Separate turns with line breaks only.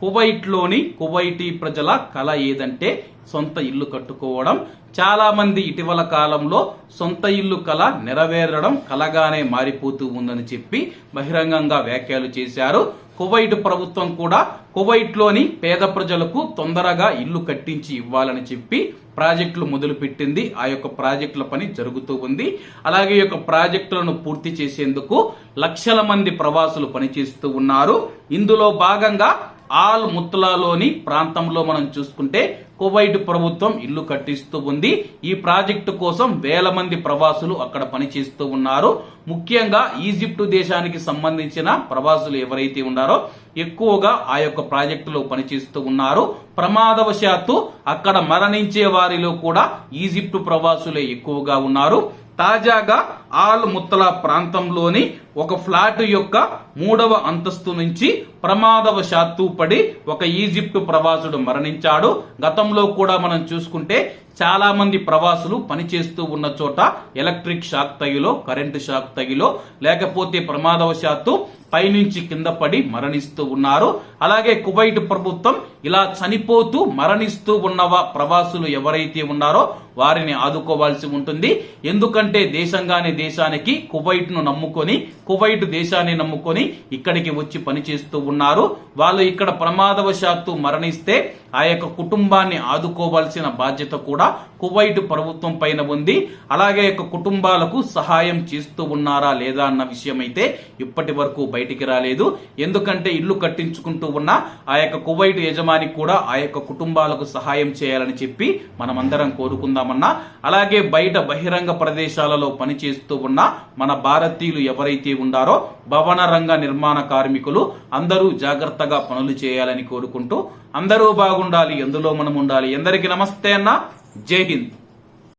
కువైట్లోని Kuwaiti ప్రజల కళ ఏదంటే సొంత ఇల్లు కట్టుకోవడం. చాలా మంది ఇటీవల కాలంలో సొంత ఇల్లు కళ నెరవేరడం కలగానే మారిపోతూ ఉందని చెప్పి బహిరంగంగా వ్యాఖ్యలు చేశారు. కువైట్ ప్రభుత్వం కూడా కువైట్లోని పేద ప్రజలకు తొందరగా ఇల్లు కట్టించి ఇవ్వాలని చెప్పి ప్రాజెక్టులు మొదలుపెట్టింది. ఆ యొక్క ప్రాజెక్టుల పని జరుగుతూ ఉంది. అలాగే ఈ యొక్క ప్రాజెక్టులను పూర్తి చేసేందుకు లక్షల మంది ప్రవాసులు పనిచేస్తూ ఉన్నారు. ఇందులో భాగంగా ఆల్ ముత్తలాలోని ప్రాంతంలో మనం చూసుకుంటే కువైట్ ప్రభుత్వం ఇల్లు కట్టిస్తూ ఉంది. ఈ ప్రాజెక్టు కోసం వేల మంది ప్రవాసులు అక్కడ పనిచేస్తూ ఉన్నారు. ముఖ్యంగా ఈజిప్టు దేశానికి సంబంధించిన ప్రవాసులు ఎవరైతే ఉన్నారో ఎక్కువగా ఆ యొక్క ప్రాజెక్టులో పనిచేస్తూ ఉన్నారు. ప్రమాదవశాత్తు అక్కడ మరణించే వారిలో కూడా ఈజిప్టు ప్రవాసులే ఎక్కువగా ఉన్నారు. తాజాగా ఆల్ ముత్తల ప్రాంతంలోని ఒక ఫ్లాట్ యొక్క మూడవ అంతస్తు నుంచి ప్రమాదవశాత్తు పడి ఒక ఈజిప్టు ప్రవాసుడు మరణించాడు. గతంలో కూడా మనం చూసుకుంటే చాలా మంది ప్రవాసులు పనిచేస్తూ ఉన్న చోట ఎలక్ట్రిక్ షాక్ తగిలో కరెంటు షాక్ తగిలో లేకపోతే ప్రమాదవశాత్తు పైనుంచి కింద పడి మరణిస్తూ ఉన్నారు. అలాగే కువైట్ ప్రభుత్వం ఇలా చనిపోతూ మరణిస్తూ ఉన్న ప్రవాసులు ఎవరైతే ఉన్నారో వారిని ఆదుకోవాల్సి ఉంటుంది. ఎందుకంటే దేశంగానే దేశానికి కువైట్ను నమ్ముకొని కువైట్ దేశాన్ని నమ్ముకొని ఇక్కడికి వచ్చి పనిచేస్తూ ఉన్నారు. వాళ్ళు ఇక్కడ ప్రమాదవశాత్తు మరణిస్తే ఆ యొక్క కుటుంబాన్ని ఆదుకోవాల్సిన బాధ్యత కూడా కువైట్ ప్రభుత్వం పైన ఉంది. అలాగే యొక్క కుటుంబాలకు సహాయం చేస్తూ ఉన్నారా లేదా అన్న విషయం అయితే ఇప్పటి వరకు బయటికి రాలేదు. ఎందుకంటే ఇల్లు కట్టించుకుంటూ ఉన్న ఆ యొక్క కువైట్ యజమాని కూడా ఆ యొక్క కుటుంబాలకు సహాయం చేయాలని చెప్పి మనమందరం కోరుకుందామన్నా. అలాగే బయట బహిరంగ ప్రదేశాలలో పనిచేస్తూ ఉన్న మన భారతీయులు ఎవరైతే ఉన్నారో భవన రంగ నిర్మాణ కార్మికులు అందరూ జాగ్రత్తగా పనులు చేయాలని కోరుకుంటూ అందరూ బాగుండాలి ఎందులో మనం ఉండాలి. ఎందరికీ నమస్తే అన్న. जय हिंद